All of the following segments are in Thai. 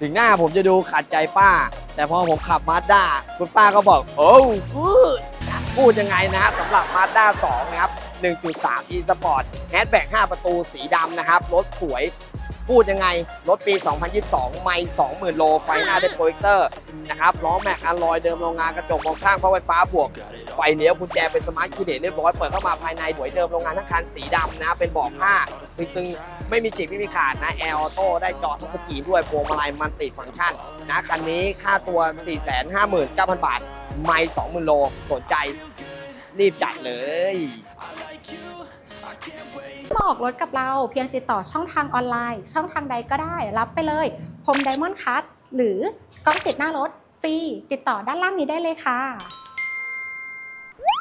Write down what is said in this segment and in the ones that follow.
ถึงหน้าผมจะดูขัดใจป้า แต่พอผมขับมาด้าคุณป้าก็บอก โอ้กูดพูดยังไงนะครับสำหรับมาด้า2นะครับ 1.3 e sport แฮตแบ็ก5ประตูสีดำนะครับ รถสวย พูดยังไง รถปี 2022 ไม่ 20,000 โล ไฟหน้าได้โปรเจคเตอร์นะครับ ล้อแม็กอลลอยเดิมโรงงานกระจกมองข้างเพราะไฟฟ้าบวก ไฟเลี้ยวกุญแจเป็นสมาร์ทคีย์เดตเรียบร้อย เปิดเข้ามาภายในสวยเดิมโรงงานทั้งคันสีดำนะ เป็นเบอกผ้าตึงๆ ไม่มีฉีกไม่มีขาดนะ แอร์ออโต้ได้จอทัชสกรีนด้วยพวงมาลัยมันติฟังก์ชันนะคันนี้ค่าตัว 459,000 บาท ไม่ 20,000 โล สนใจรีบจัดเลย มาออกรถกับเราเพียงติดต่อช่องทางออนไลน์ ช่องทางใดก็ได้ รับไปเลยพรมไดมอนด์คัตหรือกล้องติดหน้ารถฟรีติดต่อด้านล่างนี้ได้เลยค่ะ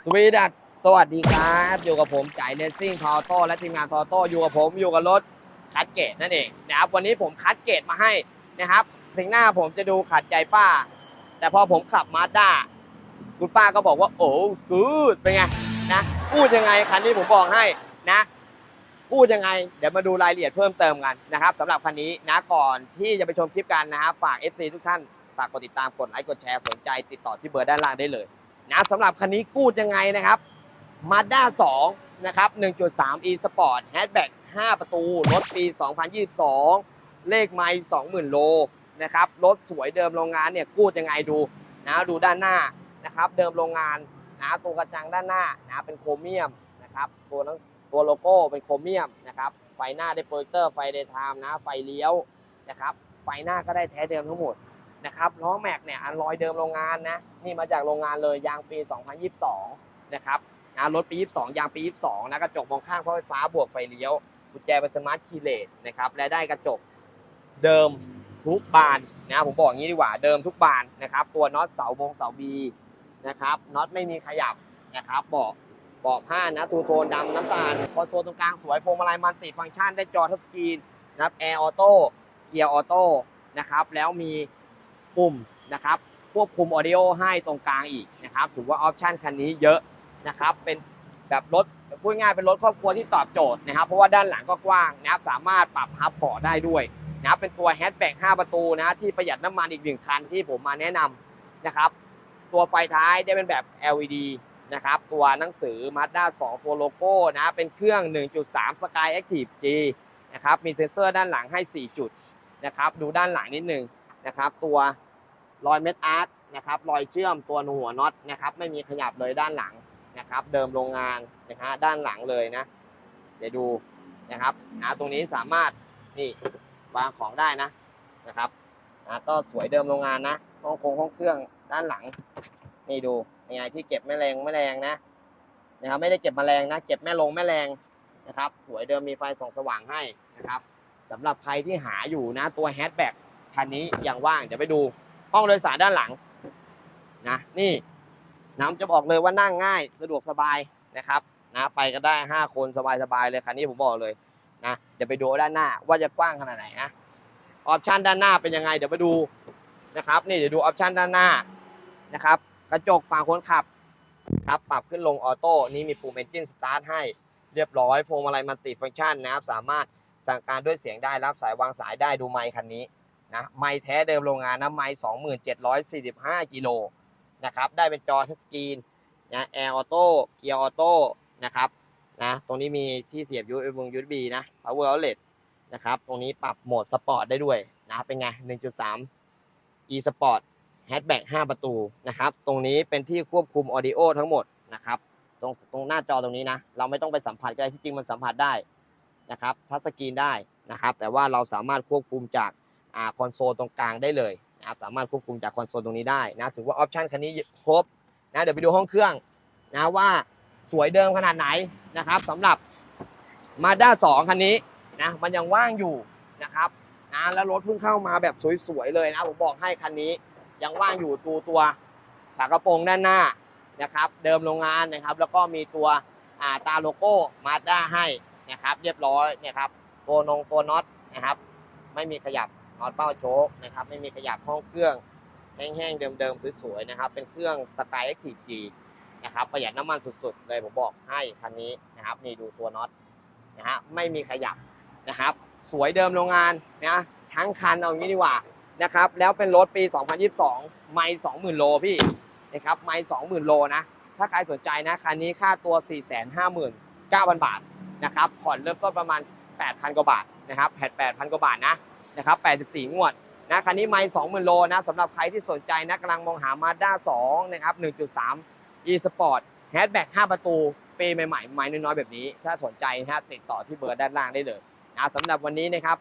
สวีดัสสวัสดีครับ อยู่กับผมจ่ายเลสซิ่งทอโต้และทีมงานทอโต้อยู่กับผมอยู่กับรถคัดเกตนั่นเองนะครับวันนี้ผมคัดเกตมาให้นะครับถึงหน้าผมจะดูขัดใจป้า แต่พอผมขับมาด้าคุณป้าก็บอกว่าโอ้กูดเป็นไงนะพูดยังไงคันนี้ผมบอกให้นะ พูดยังไง เดี๋ยวมาดูรายละเอียดเพิ่มเติมกันนะครับสำหรับคันนี้นะก่อนที่จะไปชมคลิปกันนะครับฝาก FC ทุกท่านฝากกดติดตามกดไลค์กดแชร์สนใจ ติดต่อที่เบอร์ด้านล่างได้เลยนะสำหรับคันนี้กูดยังไงนะครับ Mazda 2นะครับ1.3 e Sport Hatchback 5 ประตู รถปี 2022 เลขไมล์20,000 โลนะครับรถสวยเดิมโรงงานเนี่ยกูดยังไงดูนะดูด้านหน้านะครับเดิมโรงงานนะตัวกระจังด้านหน้านะเป็นโครเมียมนะครับตัวหนัง ตัวโลโก้เป็นโครเมียมนะครับ ไฟหน้าได้โปรเจคเตอร์ไฟเดย์ไทม์นะ ไฟเลี้ยวนะครับ ไฟหน้าก็ได้แท้เดิมทั้งหมดนะครับ ล้อแม็กเนี่ยอันลอยเดิมโรงงานนะ นี่มาจากโรงงานเลยยางปี 2022 นะครับงานรถปี 22 ยางปี 22 นะกระจกมองข้างเพราะไฟฟ้าบวกไฟเลี้ยว กุญแจเป็นสมาร์ทคีย์เลสนะครับ และได้กระจกเดิมทุกบานนะผมบอกอย่างนี้ดีกว่าเดิมทุกบานนะครับ ตัวน็อตเสาบงเสาบีนะครับน็อตไม่มีขยับนะครับบอก เบอกผ้านะทูโทนดำน้ำตาลคอนโซลตรงกลางสวยพวงมาลัยมันติฟังก์ชันได้จอทัชสกรีนนะครับแอร์ออโต้เกียร์ออโต้นะครับแล้วมีปุ่มนะครับควบคุมออดิโอให้ตรงกลางอีกนะครับถือว่าออปชันคันนี้เยอะนะครับเป็นแบบรถพูดง่ายเป็นรถครอบครัวที่ตอบโจทย์นะครับ เพราะว่าด้านหลังก็กว้างนะครับสามารถปรับพับเบาะได้ด้วยนะครับเป็นตัวแฮชแบ็ก5ประตูนะที่ประหยัดน้ำมันอีกหนึ่งคันที่ผมมาแนะนำนะครับ ตัวไฟท้ายได้เป็นแบบ LED นะครับ ตัวหนังสือ Mazda 2 ตัวโลโก้นะ เป็นเครื่อง 1.3 Sky Active G นะครับ มีเซ็นเซอร์ด้านหลังให้ 4 จุดนะครับ ดูด้านหลังนิดนึงนะครับ ตัวรอยเม็ดอาร์ตนะครับรอยเชื่อมตัวหัวน็อตนะครับ ไม่มีขยับเลยด้านหลังนะครับ เดิมโรงงานนะฮะด้านหลังเลยนะ เดี๋ยวดูนะครับนะตรงนี้สามารถนี่วางของได้นะนะครับนะก็สวยเดิมโรงงานนะห้องคงห้องเครื่องด้านหลัง นี่ดู ยังไงที่เก็บแม่แรงแม่แรงนะนะครับไม่ได้เก็บแมลงนะ เก็บแม่ลงแม่แรงนะครับสวยเดิมมีไฟส่องสว่างให้นะครับสำหรับใครที่หาอยู่นะ ตัวแฮชแบ็กคันนี้ยังว่างเดี๋ยวไปดูห้องโดยสารด้านหลังนะนี่น้ำจะบอกเลยว่านั่งง่ายสะดวกสบายนะครับนะไปก็ได้ 5 คนสบายๆเลยคันนี้ผมบอกเลยนะเดี๋ยวไปดูด้านหน้าว่าจะกว้างขนาดไหนนะออปชันด้านหน้าเป็นยังไงเดี๋ยวไปดูนะครับนี่เดี๋ยวดูออปชันด้านหน้านะครับ กระจกฝั่งคนขับครับปรับขึ้นลงออโต้นี่มีปุ่ม Engine Start ให้เรียบร้อยพวงมาลัยมัลติฟังก์ชันนะครับ สามารถสั่งการด้วยเสียงได้รับสายวางสายได้ดูไมค์คันนี้นะไม้แท้เดิมโรงงานนะไม้2745 กิโลนะครับได้เป็นจอทัชสกรีนนะแอร์ออโต้เกียร์ออโต้นะครับนะตรงนี้มีที่เสียบ USB USB นะ power outlet นะครับตรงนี้ปรับโหมดสปอร์ตได้ด้วยนะเป็นไง 1.3 e sport hatchback 5ประตูนะครับ ตรงนี้เป็นที่ควบคุม audio ทั้งหมดนะครับ ตรงตรงหน้าจอตรงนี้นะ เราไม่ต้องไปสัมผัสก็ได้ที่จริงมันสัมผัสได้นะครับ ทัชสกรีนได้นะครับ แต่ว่าเราสามารถควบคุมจากอ่าคอนโซลตรงกลางได้เลยนะครับสามารถควบคุมจากคอนโซลตรงนี้ได้นะถือว่าออปชันคันนี้ครบนะเดี๋ยวไปดูห้องเครื่องนะว่าสวยเดิมขนาดไหนนะครับสำหรับ Mazda 2คันนี้นะมันยังว่างอยู่นะครับนะแล้วรถเพิ่งเข้ามาแบบสวยๆเลยนะผมบอกให้คันนี้ ยังว่างอยู่ตัวตัวฝากระโปรงด้านหน้านะครับ เดิมโรงงานนะครับ แล้วก็มีตัวาตาโลโก้ Mazda ให้นะครับ เรียบร้อยนะครับ ตัวนงตัวน็อตนะครับ ไม่มีขยับน็อตเป้าโชคนะครับ ไม่มีขยับห้องเครื่องแห้งๆเดิมๆสวยๆนะครับ เป็นเครื่อง Sky Active G นะครับประหยัดน้ำมันสุดๆ เลยผมบอกให้คันนี้นะครับนี่ดูตัวน็อตนะฮะไม่มีขยับนะครับ สวยเดิมโรงงานนะทั้งคันเอางี้ดีกว่า นะครับ แล้วเป็นรถปี 2022 ไม่ 20,000 โลพี่นะครับไม่ 20,000 โลนะ ถ้าใครสนใจนะคันนี้ค่าตัว 459,000 บาทนะครับผ่อนเริ่มต้นประมาณ 8,000 กว่าบาทนะครับแผ่น8,000 กว่าบาทนะนะครับ84 งวดนะคันนี้ไม่ 20,000 โลนะสำหรับใครที่สนใจนะกำลังมองหา Mazda 2นะครับ 1.3 e-sport แฮชแบ็ก5ประตูปีใหม่ๆ ไม้น้อยๆ แบบนี้ ถ้าสนใจนะฮะติดต่อที่เบอร์ด้านล่างได้เลยนะสำหรับวันนี้นะครับ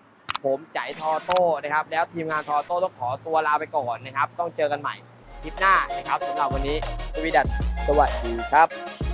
ผมจ่ายทอโต้นะครับ แล้วทีมงานทอโต้ต้องขอตัวลาไปก่อนนะครับ ต้องเจอกันใหม่คลิปหน้านะครับสำหรับวันนี้สวีดัสสวัสดีครับ